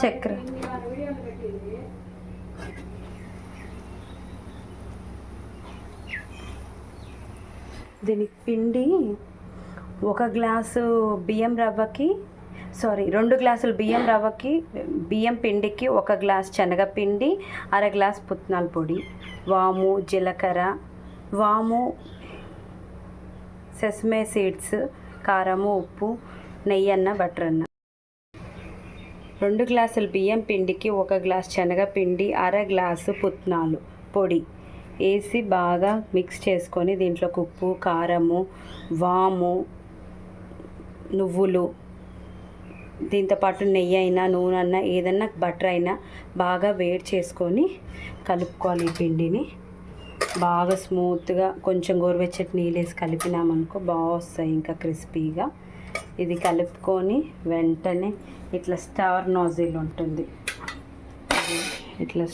చక్కెర దీనికి పిండి ఒక గ్లాసు బియ్యం రవ్వకి సారీ రెండు గ్లాసులు బియ్యం రవ్వకి బియ్యం పిండికి ఒక గ్లాస్ శనగపిండి అర గ్లాస్ పుట్నాల పొడి వాము జీలకర్ర వాము సెస్మే సీడ్స్ కారము ఉప్పు నెయ్యి అన్న బటర్ అన్న. రెండు గ్లాసులు బియ్యం పిండికి ఒక గ్లాస్ శనగపిండి అర గ్లాసు పుట్నాలు. పొడి. వేసి బాగా మిక్స్ చేసుకొని దీంట్లో ఉప్పు కారము వాము నువ్వులు దీంతో పాటు నెయ్యి అయినా నూనె అయినా ఏదన్నా బటర్ అయినా బాగా వేడి చేసుకొని కలుపుకోవాలి ఈ పిండిని. బాగా స్మూత్గా కొంచెం గోరువెచ్చటి నీళ్ళు వేసి కలిపినామనుకో బాగా వస్తాయి ఇంకా క్రిస్పీగా. ఇది కలుపుకొని వెంటనే ఇట్లా స్టార్ నాజిల్ ఉంటుంది. ఇట్లా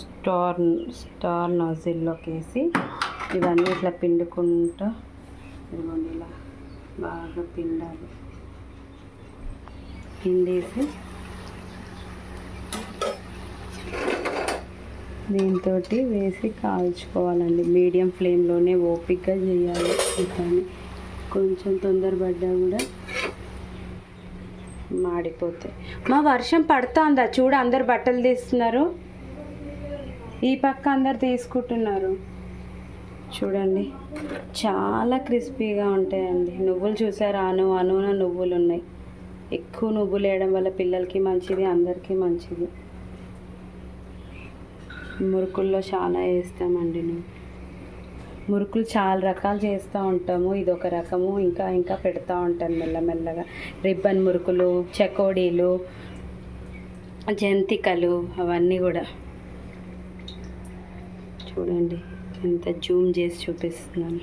స్టార్ స్టార్ నాజిల్లోకి వేసి ఇవన్నీ ఇట్లా పిండుకుంటూ ఇదిగోండి ఇలా బాగా పిండాలి. పిండేసి దీంతో వేసి కాల్చుకోవాలండి. మీడియం ఫ్లేమ్లోనే ఓపిక్గా చేయాలి. కానీ కొంచెం తొందరపడ్డా కూడా మాడిపోతాయి మా వర్షం పడుతుందా? చూడు అందరు బట్టలు తీస్తున్నారు. ఈ పక్క అందరు తీసుకుంటున్నారు. చూడండి. చాలా క్రిస్పీగా ఉంటాయండి. నువ్వులు చూసారా? అను అనున నువ్వులు ఉన్నాయి. ఎక్కువ నువ్వులు వేయడం వల్ల పిల్లలకి మంచిది అందరికీ మంచిది. మురుకుల్లో చాలా వేస్తామండి నువ్వు. మురుకులు చాలా రకాలు చేస్తూ ఉంటాము. ఇది ఒక రకము. ఇంకా ఇంకా పెడతా ఉంటాను మెల్లమెల్లగా. రిబ్బన్ మురుకులు చెకోడీలు జంతికలు అవన్నీ కూడా. చూడండి ఎంత జూమ్ చేసి చూపిస్తున్నాను.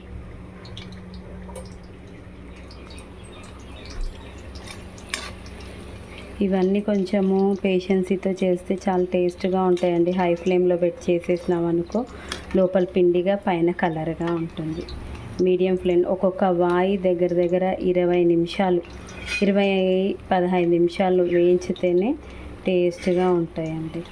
ఇవన్నీ కొంచెము పేషెన్సీతో చేస్తే చాలా టేస్ట్గా ఉంటాయండి. హై ఫ్లేమ్లో పెట్టి చేసేసినాం అనుకో లోపల పిండిగా పైన కలర్గా ఉంటుంది. మీడియం ఫ్లేమ్ ఒక్కొక్క వాయి దగ్గర దగ్గర ఇరవై నిమిషాలు ఇరవై పదహైదు నిమిషాలు వేయించితేనే టేస్ట్గా ఉంటాయండి.